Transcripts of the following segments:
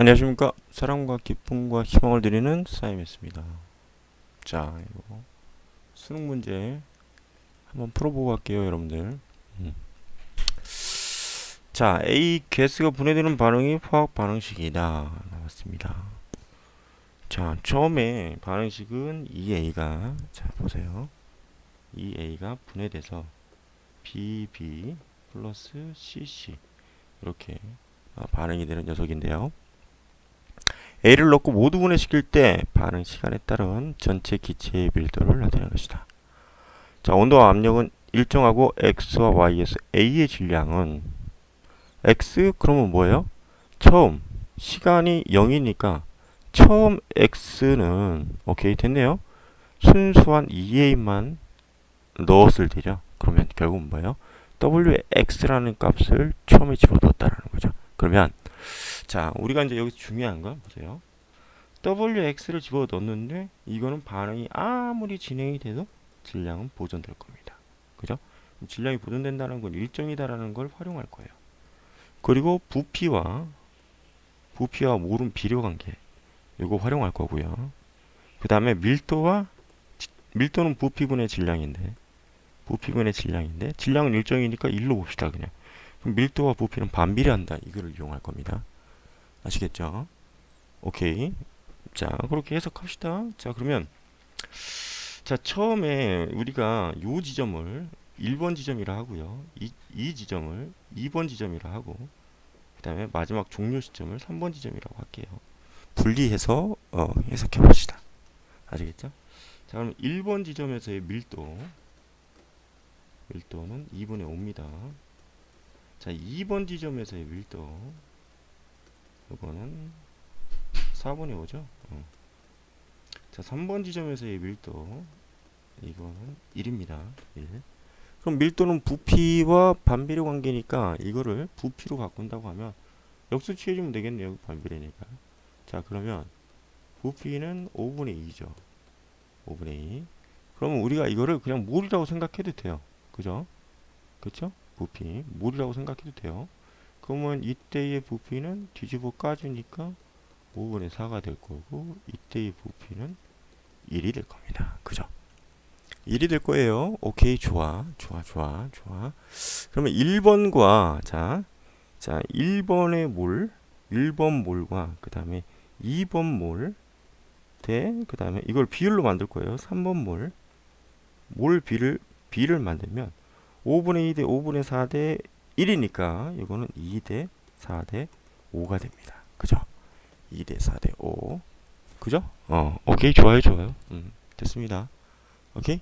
안녕하십니까. 사랑과 기쁨과 희망을 드리는 사임이었습니다. 자 이거 수능 문제 한번 풀어보고 갈게요 여러분들. 음. 자 A 가스가 분해되는 반응이 화학 반응식이다. 나왔습니다. 자 처음에 반응식은 2A가 자 보세요. 2A가 분해돼서 BB 플러스 CC 이렇게 아, 반응이 되는 녀석인데요 A를 넣고 모두 분해시킬 때 반응 시간에 따른 전체 기체의 밀도를 나타내는 것이다. 자, 온도와 압력은 일정하고 X와 Y에서 A의 질량은 X 그러면 뭐예요? 처음 시간이 0이니까 처음 X는 오케이 됐네요. 순수한 2A만 넣었을 때죠. 그러면 결국 뭐예요? WX라는 값을 처음에 집어넣었다라는 거죠. 그러면 자, 우리가 이제 여기서 중요한 건 보세요. WX를 집어 넣었는데 이거는 반응이 아무리 진행이 돼도 질량은 보존될 겁니다. 그죠? 질량이 보존된다는 건 일정이다라는 걸 활용할 거예요. 그리고 부피와 부피와 모름 비료 관계 이거 활용할 거고요. 그 다음에 밀도와 밀도는 부피분의 질량인데 부피분의 질량인데 질량은 일정이니까 일로 봅시다 그냥. 밀도와 부피는 반비례한다 이거를 이용할 겁니다. 아시겠죠? 오케이. 자, 그렇게 해석합시다. 자, 그러면 자, 처음에 우리가 요 지점을 1번 지점이라 하고요. 이, 이 지점을 2번 지점이라 하고 그다음에 마지막 종료 시점을 3번 지점이라고 할게요. 분리해서 어, 해석해 봅시다. 아시겠죠? 자, 그럼 1번 지점에서의 밀도 밀도는 2분의 5입니다. 자, 2번 지점에서의 밀도 이거는 4분의 5죠. 어. 자, 3번 지점에서의 밀도 이거는 1입니다. 1. 그럼 밀도는 부피와 반비례 관계니까 이거를 부피로 바꾼다고 하면 역수 취해주면 되겠네요. 반비례니까. 자, 그러면 부피는 5분의 2죠. 5분의 2. 그러면 우리가 이거를 그냥 몰이라고 생각해도 돼요. 그죠? 그쵸? 부피. 몰이라고 생각해도 돼요. 그러면 이때의 부피는 뒤집어 까주니까 5분의 4가 될 거고 이때의 부피는 1이 될 겁니다. 그죠? 1이 될 거예요. 오케이 좋아 좋아 좋아 좋아 그러면 1번과 자, 자 1번의 몰 1번 몰과 그 다음에 2번 몰 대, 그 다음에 이걸 비율로 만들 거예요. 3번 몰, 몰 비를, 비를 만들면 5분의 2 대 5분의 4 대 1이니까 이거는 2 대 4 대 5가 됩니다. 그죠? 2 대 4 대 5. 그죠? 어, 오케이. 좋아요, 좋아요. 음, 됐습니다. 오케이.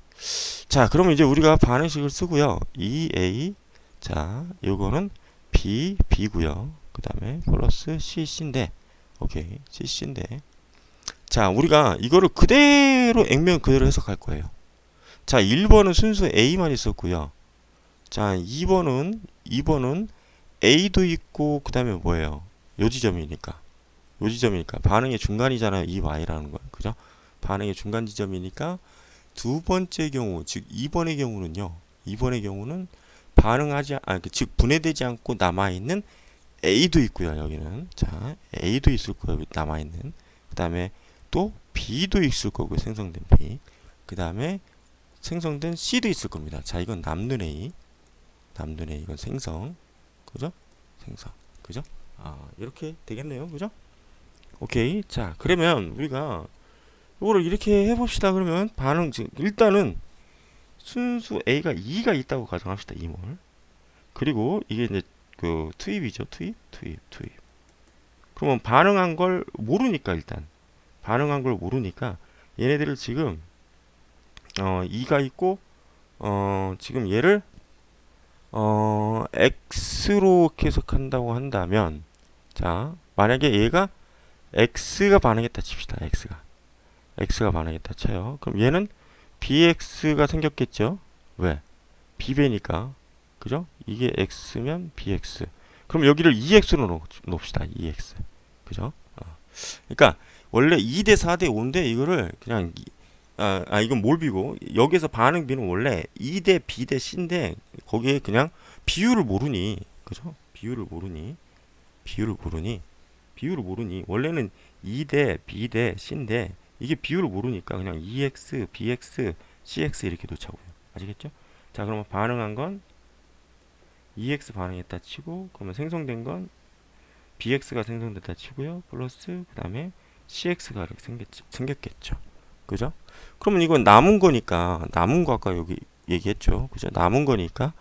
자, 그러면 이제 우리가 반응식을 쓰고요. 2a. 자, 요거는 b, b고요. 그 다음에 플러스 cc인데, 오케이. cc인데. 자, 우리가 이거를 그대로 액면 그대로 해석할 거예요. 자, 1번은 순수 a만 있었고요. 자, 2번은 2번은 A도 있고 그다음에 뭐예요? 요 지점이니까. 요 지점이니까 반응의 중간이잖아요. 이 Y라는 건. 그죠? 반응의 중간 지점이니까 두 번째 경우, 즉 2번의 경우는요. 2번의 경우는 반응하지 아, 그즉 분해되지 않고 남아 있는 A도 있고요. 여기는. 자, A도 있을 거예요. 남아 있는. 그다음에 또 B도 있을 거고요. 생성된 B. 그다음에 생성된 C도 있을 겁니다. 자, 이건 남는 A. 남눈에 이건 생성. 그죠? 생성. 그죠? 아 이렇게 되겠네요. 그죠? 오케이. 자 그러면 우리가 이거를 이렇게 해봅시다. 그러면 반응 지금 일단은 순수 A가 2가 있다고 가정합시다. 2몰. 그리고 이게 이제 그 투입이죠. 투입? 투입 투입. 그러면 반응한 걸 모르니까 일단. 반응한 걸 모르니까 얘네들을 지금 어 2가 있고 어 지금 얘를 어, x로 계속한다고 한다면 자, 만약에 얘가 x가 반응했다 칩시다. x가. x가 반응했다 쳐요. 그럼 얘는 bx가 생겼겠죠? 왜? b배니까. 그죠? 이게 x면 bx. 그럼 여기를 2x로 놓읍시다. 2x. 그죠? 어. 그러니까 원래 2대 4대 5인데 이거를 그냥 아, 아 이건 몰비고 여기서 반응비는 원래 2대 B 대 C인데 거기에 그냥 비율을 모르니 그죠? 비율을 모르니 비율을 모르니 비율을 모르니 원래는 2대 B 대 C인데 이게 비율을 모르니까 그냥 EX, BX, CX 이렇게 놓자고요. 아시겠죠? 자, 그러면 반응한 건 EX 반응했다 치고 그러면 생성된 건 BX가 생성됐다 치고요. 플러스 그 다음에 CX가 이렇게 생겼, 생겼겠죠. 그죠? 그러면 이건 남은 거니까 남은 거 아까 여기 얘기했죠. 그죠? 남은 거니까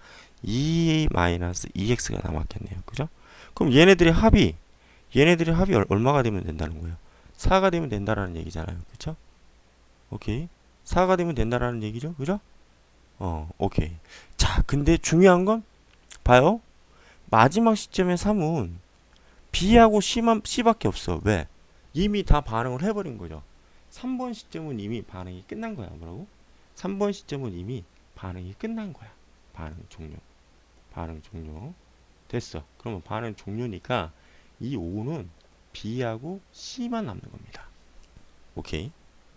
2 마이너스 2x가 남았겠네요. 그죠? 그럼 얘네들의 합이 얘네들의 합이 얼- 얼마가 되면 된다는 거예요? 4가 되면 된다라는 얘기잖아요. 그죠? 오케이. 4가 되면 된다라는 얘기죠. 그죠? 어, 오케이. 자, 근데 중요한 건 봐요. 마지막 시점의 3은 B하고 C만 C밖에 없어. 왜? 이미 다 반응을 해 버린 거죠. 3번 시점은 이미 반응이 끝난 거야. 뭐라고? 3번 시점은 이미 반응이 끝난 거야. 반응 종료. 반응 종료. 됐어. 그러면 반응 종료니까 이 5는 B하고 C만 남는 겁니다. 오케이.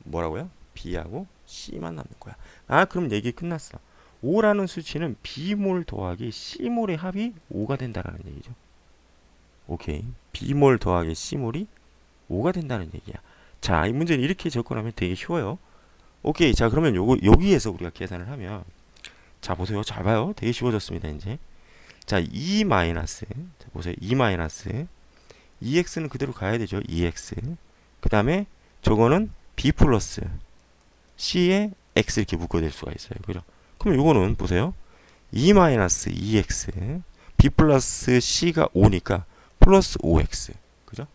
뭐라고요? B하고 C만 남는 거야. 아, 그럼 얘기 끝났어. 5라는 수치는 B몰 더하기 C몰의 합이 5가 된다라는 얘기죠. 오케이. B몰 더하기 C몰이 5가 된다는 얘기야. 자, 이 문제는 이렇게 접근하면 되게 쉬워요. 오케이. 자, 그러면 요거 여기에서 우리가 계산을 하면 자, 보세요. 잘 봐요. 되게 쉬워졌습니다, 이제. 자, 2 마이너스. 자, 보세요. 2 마이너스 2x는 그대로 가야 되죠. 2x. 그다음에 저거는 b 플러스 c에 x 이렇게 묶어 낼 수가 있어요. 그죠? 그럼 요거는 보세요. 2 마이너스 2x b 플러스 c가 5니까 플러스 5x. 그죠?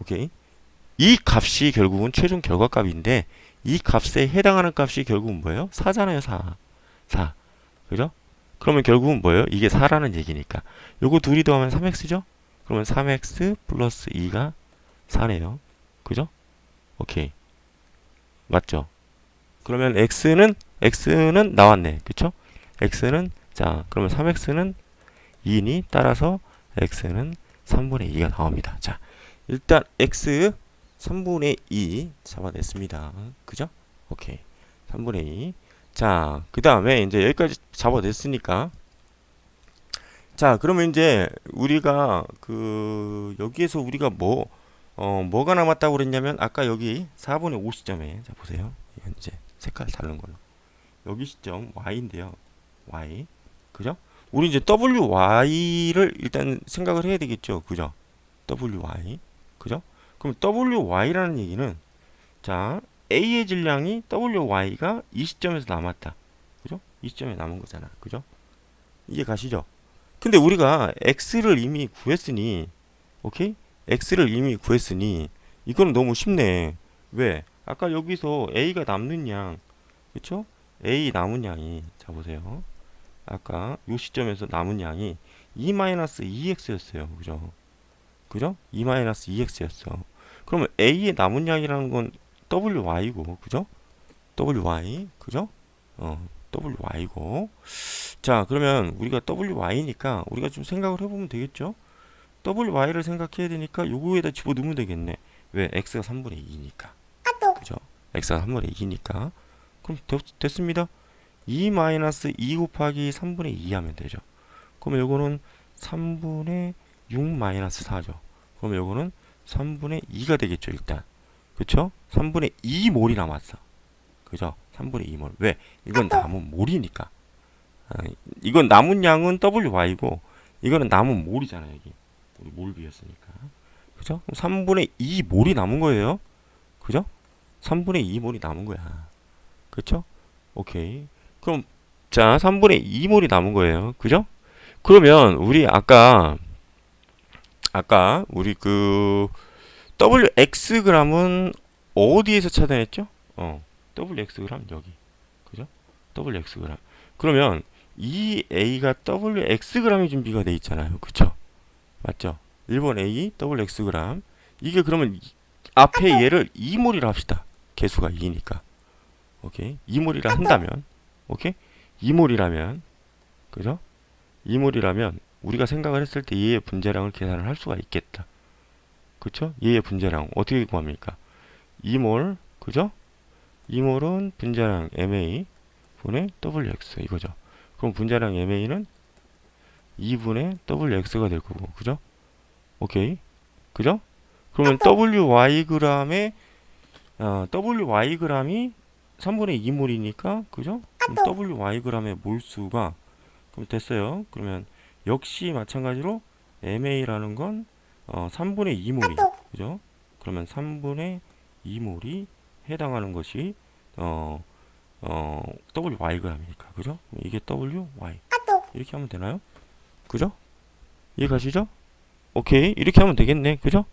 오케이. 이 값이 결국은 최종 결과값인데 이 값에 해당하는 값이 결국은 뭐예요? 4잖아요, 4. 4. 그죠? 그러면 결국은 뭐예요? 이게 4라는 얘기니까. 요거 둘이 더하면 3x죠? 그러면 3x 플러스 2가 4네요. 그죠? 오케이. 맞죠? 그러면 x는 x는 나왔네. 그쵸? x는 자, 그러면 3x는 2니 따라서 x는 3분의 2가 나옵니다. 자, 일단 x 3분의 2 잡아냈습니다. 그죠? 오케이. 3분의 2. 자, 그 다음에 이제 여기까지 잡아냈으니까. 자, 그러면 이제 우리가 그 여기에서 우리가 뭐, 어, 뭐가 남았다고 그랬냐면 아까 여기 4분의 5 시점에 자, 보세요. 이제 색깔 다른 걸로. 여기 시점 y인데요. y. 그죠? 우리 이제 wy를 일단 생각을 해야 되겠죠. 그죠? wy. 그죠? 그럼 wy라는 얘기는 자, a의 질량이 wy가 이 시점에서 남았다. 그죠? 이 시점에 남은 거잖아. 그죠? 이해 가시죠? 근데 우리가 x를 이미 구했으니 오케이? x를 이미 구했으니 이거는 너무 쉽네. 왜? 아까 여기서 a가 남는 양 그쵸? a 남은 양이 자 보세요. 아까 요 시점에서 남은 양이 2-2x였어요. 그죠? 그죠? 2-2x였어. 그러면 a의 남은 양이라는 건 wy고 그죠? wy 그죠? 어, wy고 자 그러면 우리가 wy니까 우리가 좀 생각을 해보면 되겠죠? wy를 생각해야 되니까 요거에다 집어넣으면 되겠네. 왜? x가 3분의 2니까. 그죠? x가 3분의 2니까. 그럼 됐, 습니다 2 마이너스 2 곱하기 3분의 2 하면 되죠. 그러면 요거는 3분의 6 마이너스 4죠. 그러면 요거는 3분의 2가 되겠죠, 일단. 그쵸? 3분의 2몰이 남았어. 그죠? 3분의 2몰. 왜? 이건 남은 몰이니까. 아, 이건 남은 양은 WY고, 이거는 남은 몰이잖아, 여기. 우리 몰 비었으니까. 그죠? 3분의 2 몰이 남은 거예요. 그죠? 3분의 2 몰이 남은 거야. 그쵸? 오케이. 그럼, 자, 3분의 2 몰이 남은 거예요. 그죠? 그러면, 우리 아까, 아까, 우리 그, WX 그램은 어디에서 찾아냈죠? 어, WX 그램 여기. 그죠? WX 그램. 그러면 이 A가 WX 그램이 준비가 돼 있잖아요. 그쵸? 맞죠? 1번 A WX 그램. 이게 그러면 이- 앞에 얘를 2몰이라 합시다. 개수가 2니까. 오케이. 2몰이라 한다면 오케이? 2몰이라면 그죠? 2몰이라면 우리가 생각을 했을 때 얘의 분자량을 계산을 할 수가 있겠다. 그쵸? 얘의 분자량 어떻게 구합니까? 2몰 그죠? 2몰은 분자량 MA 분의 WX 이거죠. 그럼 분자량 MA는 2분의 WX가 될 거고 그죠? 오케이 그죠? 그러면 WY g에 어, WY g이 3분의 2몰이니까 그죠? 그럼 WY g의 몰수가 그럼 됐어요. 그러면 역시 마찬가지로 MA라는 건 어, 3분의 2몰이 그죠? 그러면 3분의 2몰이 해당하는 것이 어, 어, WY g이니까 그죠? 이게 WY 이렇게 하면 되나요? 그죠? 이해가시죠? 오케이 이렇게 하면 되겠네 그죠?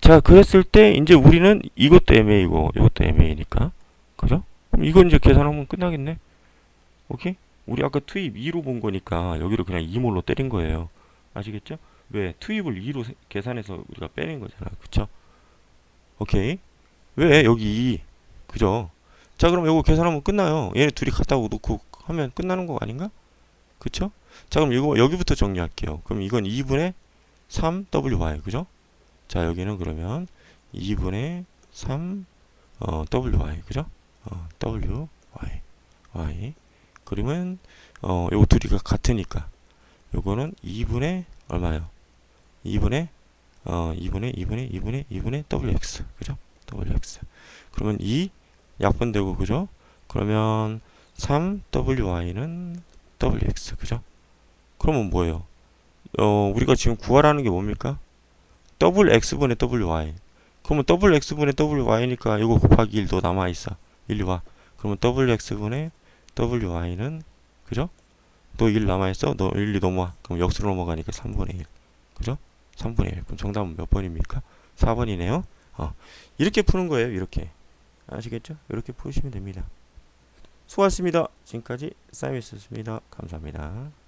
자 그랬을 때 이제 우리는 이것도 MA고 이것도 MA니까 그죠? 그럼 이건 이제 계산하면 끝나겠네 오케이? 우리 아까 투입 2로 본 거니까 여기로 그냥 2몰로 때린 거예요 아시겠죠? 왜? 투입을 2로 세- 계산해서 우리가 빼낸 거잖아 그쵸? 오케이 왜 여기 2 그죠? 자 그럼 이거 계산하면 끝나요 얘네 둘이 갖다 놓고 하면 끝나는 거 아닌가? 그쵸? 자 그럼 이거 여기부터 정리할게요 그럼 이건 2분의 3WY 그죠? 자 여기는 그러면 2분의 3 어, WY 그죠? 어, WY Y 그러면 어 요거 둘이가 같으니까 요거는 2분의 얼마요? 2분의 어 2분의 2분의 2분의 2분의 WX 그죠? WX 그러면 2 약분되고 그죠? 그러면 3WY는 WX 그죠? 그러면 뭐예요? 어 우리가 지금 구하라는 게 뭡니까? 더블 x분의 WY 그러면 더블 x분의 WY니까 이거 곱하기 1더 남아있어 일리 와 그러면 더블 x분의 WY는 그죠? 너 1 남아있어? 너 1, 2 넘어와 그럼 역수로 넘어가니까 3분의 1 그죠? 3분의 1 그럼 정답은 몇 번입니까? 4번이네요 어. 이렇게 푸는 거예요 이렇게 아시겠죠? 이렇게 푸시면 됩니다 수고하셨습니다 지금까지 사이언스였습니다 감사합니다